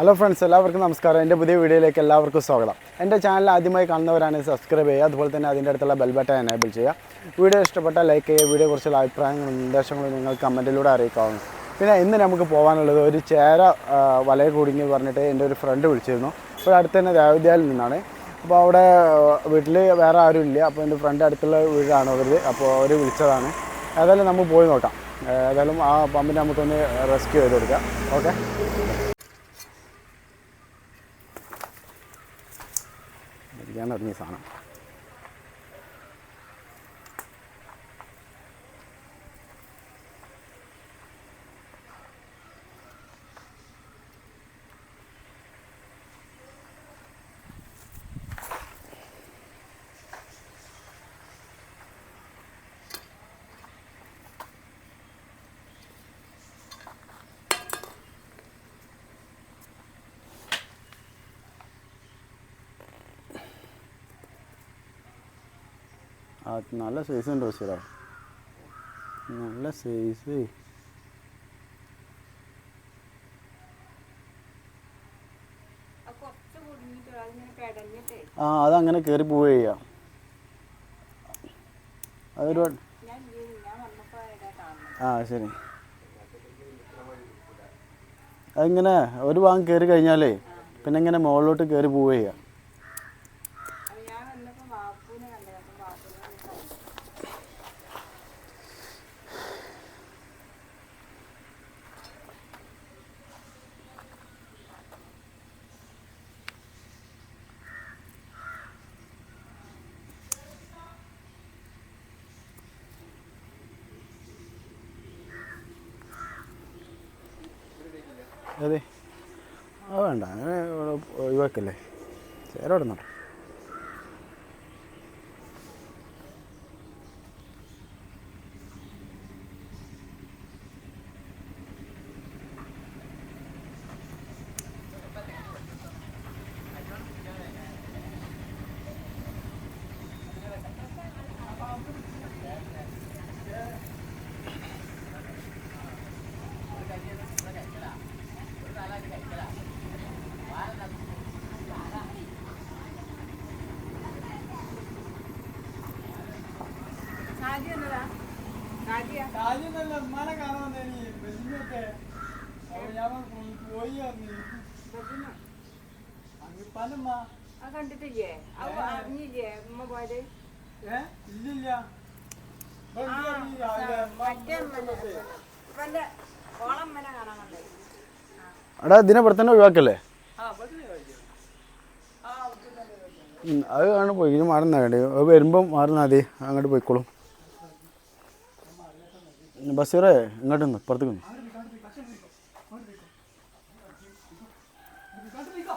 Hello friends എല്ലാവർക്കും നമസ്കാരം. എന്റെ പുതിയ വീഡിയോയിലേക്ക് എല്ലാവർക്കും സ്വാഗതം. എന്റെ ചാനൽ ആദ്യമായി കാണുന്നവരാണെങ്കിൽ സബ്സ്ക്രൈബ് ചെയ്യുക അതുപോലെ തന്നെ അതിന്റെ അടുത്തുള്ള ബെൽ ബട്ടൺ എനേബിൾ ചെയ്യുക. വീഡിയോ ഇഷ്ടപ്പെട്ടാൽ ലൈക്ക് ചെയ്യുക വീഡിയോ കുറിച്ചുള്ള അഭിപ്രായങ്ങളും നിർദ്ദേശങ്ങളും നിങ്ങൾ കമന്റിലൂടെ അറിയിക്കാവുന്നു പിന്നെ ഇന്ന് നമുക്ക് പോകാനുള്ളത് ഒരു ചേര വലയ കുടുങ്ങി പറഞ്ഞിട്ട് എന്റെ ഒരു ഫ്രണ്ട് വിളിച്ചിരുന്നു. അപ്പോൾ അടുത്ത് തന്നെ ദേവദ്യാലിൽ നിന്നാണ്. അപ്പോൾ അവിടെ വീട്ടിൽ വേറെ ആരും ഇല്ല. അപ്പോൾ എന്റെ ഫ്രണ്ട് അടുത്തുള്ള വീടാണ് അവർ അപ്പോൾ അവർ വിളിച്ചതാണ്. ഏതായാലും നമുക്ക് പോയി നോക്കാം. ഏതായാലും ആ പമ്പിനെ നമുക്കൊന്ന് റെസ്ക്യൂ ചെയ്ത് കൊടുക്കാം. Okay ഇരിക്കാൻ ഇറങ്ങിയ സാധനം ആ നല്ല സൈസ് ഉണ്ട് ബഷീറ നല്ല സൈസ് ആ അതങ്ങനെ കയറി പോവുക ചെയ്യാം. അതൊരു ആ ശരി. അതിങ്ങനെ ഒരു ഭാഗം കയറി കഴിഞ്ഞാലേ പിന്നെ ഇങ്ങനെ മുകളിലോട്ട് കയറി പോവുക ചെയ്യാം. അതെ. ആ വേണ്ട. അങ്ങനെ ഒഴിവാക്കല്ലേ? ചേര അവിടെ കണ്ടിട്ടില്ലേ? അറിഞ്ഞില്ലേ ഉമ്മ പോയത്? ഇല്ലില്ല. എടാ ഇതിനെ ഇവിടെ തന്നെ ഒഴിവാക്കല്ലേ? അത് കാണാൻ പോയി ഇനി മാറുന്ന വേണ്ടി വരുമ്പം മാറുന്ന മതി. അങ്ങോട്ട് പോയിക്കോളും. ബഷീറേ ഇങ്ങോട്ട് നിന്ന് പുറത്തേക്ക് നിന്ന് അങ്ങോട്ട് പോയിക്കോ.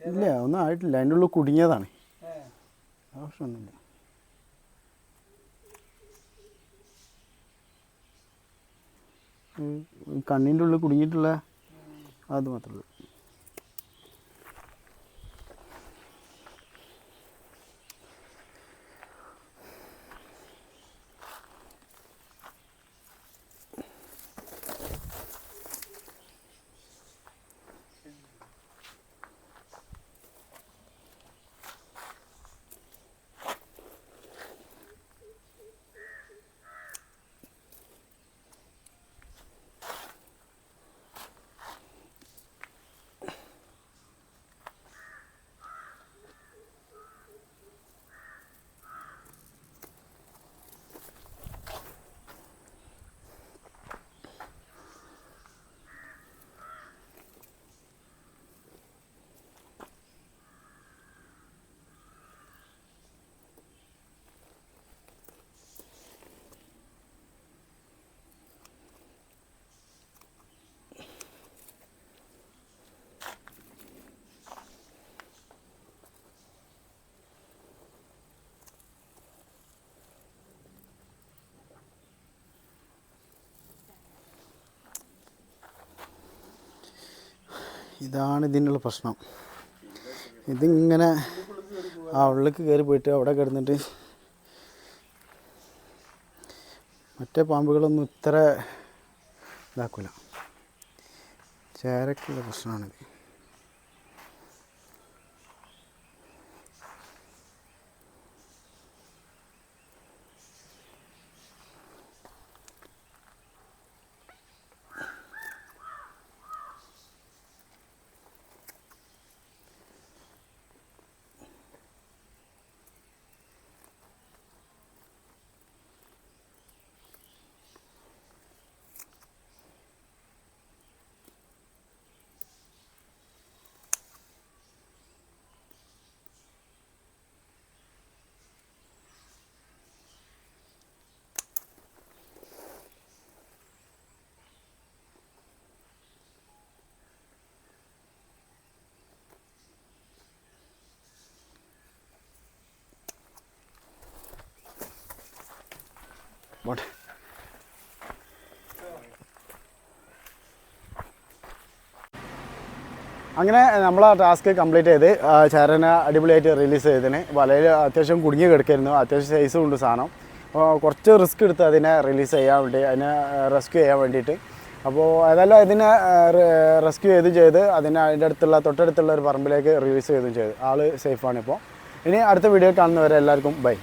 ഇല്ല ഒന്നും ആയിട്ടില്ല. അതിന്റെ ഉള്ളിൽ കുടുങ്ങിയതാണ്. ആവശ്യമൊന്നുമില്ല കണ്ണിന്റെ ഉള്ളിൽ കുടുങ്ങിയിട്ടുള്ള അത് മാത്രമേ ഉള്ളൂ. ഇതാണ് ഇതിനുള്ള പ്രശ്നം. ഇതിങ്ങനെ ആ ഉള്ളിലേക്ക് കയറി പോയിട്ട് അവിടെ കിടന്നിട്ട് മറ്റേ പാമ്പുകളൊന്നും ഇത്ര ഇതാക്കൂല. ചേരക്കുള്ള പ്രശ്നമാണിത്. പോട്ടെ. അങ്ങനെ നമ്മൾ ആ ടാസ്ക് കംപ്ലീറ്റ് ചെയ്ത് ചേരനെ അടിപൊളിയായിട്ട് റിലീസ് ചെയ്തതിന്. വലയിൽ അത്യാവശ്യം കുടുങ്ങി കിടക്കായിരുന്നു. അത്യാവശ്യം സൈസും ഉണ്ട് സാധനം. അപ്പോൾ കുറച്ച് റിസ്ക് എടുത്ത് അതിനെ റിലീസ് ചെയ്യാൻ വേണ്ടി അതിനെ റെസ്ക്യൂ ചെയ്യാൻ വേണ്ടിയിട്ട്. അപ്പോൾ ഏതായാലും അതിനെ റെസ്ക്യൂ ചെയ്ത് ചെയ്ത് അതിനെ അതിന്റെ അടുത്തുള്ള തൊട്ടടുത്തുള്ള ഒരു പറമ്പിലേക്ക് റിലീസ് ചെയ്തും ചെയ്തു. ആൾ സേഫാണ് ഇപ്പോൾ ഇനി അടുത്ത വീഡിയോ കാണുന്നവരെ എല്ലാവർക്കും ബൈ